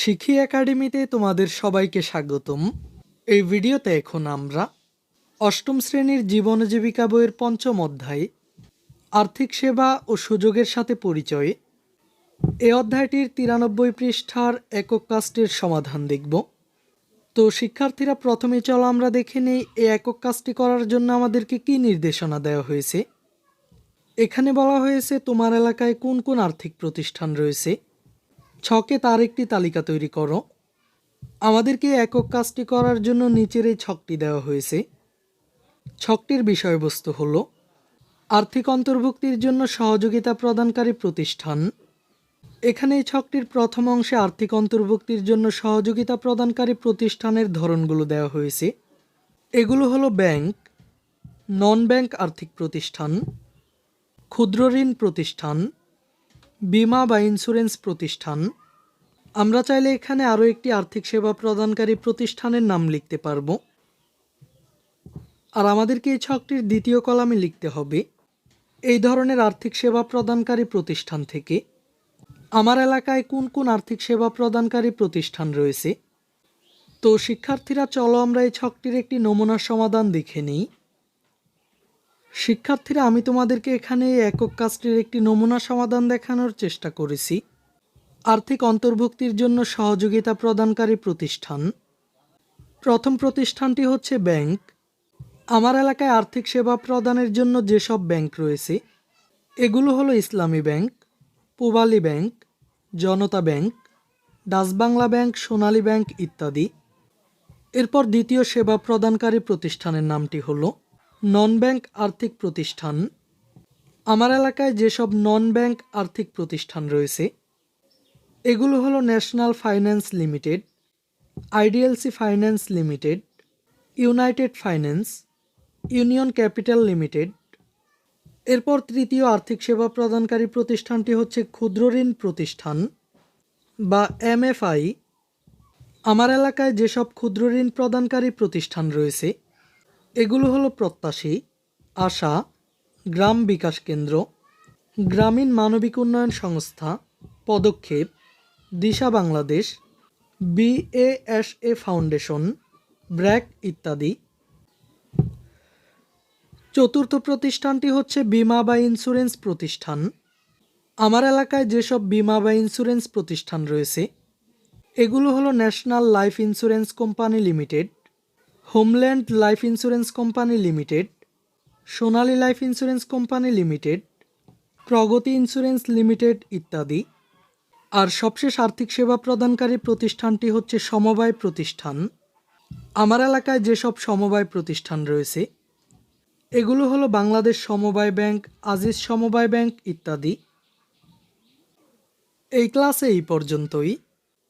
শিখি একাডেমিতে তোমাদের সবাইকে স্বাগতম। এই ভিডিওতে এখন আমরা অষ্টম শ্রেণির জীবন জীবিকা বইয়ের পঞ্চম অধ্যায়, আর্থিক সেবা ও সুযোগের সাথে পরিচয়। এই অধ্যায়টির তিরানব্বই পৃষ্ঠার একক কাস্টের সমাধান দেখব। তো শিক্ষার্থীরা প্রথমে চলো আমরা দেখে নেই এই একক কাজটি করার জন্য আমাদেরকে কি নির্দেশনা দেওয়া হয়েছে। এখানে বলা হয়েছে তোমার এলাকায় কোন কোন আর্থিক প্রতিষ্ঠান রয়েছে। ছকে তার একটি তালিকা তৈরি করো। আমাদেরকে একক কাজটি করার জন্য নিচের এই ছকটি দেওয়া হয়েছে। ছকটির বিষয়বস্তু হলো আর্থিক অন্তর্ভুক্তির জন্য সহযোগিতা প্রদানকারী প্রতিষ্ঠান। এখানে এই ছকটির প্রথম অংশে আর্থিক অন্তর্ভুক্তির জন্য সহযোগিতা প্রদানকারী প্রতিষ্ঠানের ধরনগুলো দেওয়া হয়েছে। এগুলো হলো ব্যাংক নন ব্যাংক আর্থিক প্রতিষ্ঠান, ক্ষুদ্র ঋণ প্রতিষ্ঠান বিমা বা ইন্স্যুরেন্স প্রতিষ্ঠান, আমরা চাইলে এখানে আরও একটি আর্থিক সেবা প্রদানকারী প্রতিষ্ঠানের নাম লিখতে পারব। আর আমাদেরকে এই ছকটির দ্বিতীয় কলামে লিখতে হবে, এই ধরনের আর্থিক সেবা প্রদানকারী প্রতিষ্ঠান থেকে, আমার এলাকায় কোন কোন আর্থিক সেবা প্রদানকারী প্রতিষ্ঠান রয়েছে? তো শিক্ষার্থীরা, চলো আমরা এই ছকটির একটি নমুনা সমাধান দেখে নিই। শিক্ষার্থীরা, আমি তোমাদেরকে এখানে একক কাজটির একটি নমুনা সমাধান দেখানোর চেষ্টা করেছি। আর্থিক অন্তর্ভুক্তির জন্য সহযোগিতা প্রদানকারী প্রতিষ্ঠান। প্রথম প্রতিষ্ঠানটি হচ্ছে ব্যাংক। আমার এলাকায় আর্থিক সেবা প্রদানের জন্য যেসব ব্যাংক রয়েছে, এগুলো হলো Islami bank, Pubali bank, Janata bank Dutch Bangla bank, Sonali bank ইত্যাদি। এরপর দ্বিতীয় সেবা প্রদানকারী প্রতিষ্ঠানের নামটি হলো নন ব্যাংক আর্থিক প্রতিষ্ঠান। আমার এলাকায় যেসব নন ব্যাংক আর্থিক প্রতিষ্ঠান রয়েছে, এগুলো হলো national finance limited, IDLC finance limited, united finance, union capital limited. এরপর তৃতীয় আর্থিক সেবা প্রদানকারী প্রতিষ্ঠানটি হচ্ছে ক্ষুদ্র ঋণ প্রতিষ্ঠান বা এমএফআই আমার এলাকায় যেসব ক্ষুদ্র ঋণ প্রদানকারী প্রতিষ্ঠান রয়েছে এগুলো হলো প্রত্যাশী, আশা, গ্রাম বিকাশ কেন্দ্র, গ্রামীণ মানবিক উন্নয়ন সংস্থা, পদক্ষেপ, দিশা বাংলাদেশ বিএএসএ ফাউন্ডেশন, ব্র্যাক ইত্যাদি। চতুর্থ প্রতিষ্ঠানটি হচ্ছে বিমা বা ইন্স্যুরেন্স প্রতিষ্ঠান। আমার এলাকায় যেসব বিমা বা ইন্স্যুরেন্স প্রতিষ্ঠান রয়েছে, এগুলো হলো national life insurance company limited homeland life insurance company limited, Sonali life insurance company limited, Pragati insurance limited ইত্যাদি। আর সবশেষ আর্থিক সেবা প্রদানকারী প্রতিষ্ঠানটি হচ্ছে সমবায় প্রতিষ্ঠান। আমার এলাকায় যেসব সমবায় প্রতিষ্ঠান রয়েছে, এগুলো হলো বাংলাদেশ সমবায় ব্যাংক, আজিজ সমবায় ব্যাংক ইত্যাদি। এই ক্লাসে এই পর্যন্তই।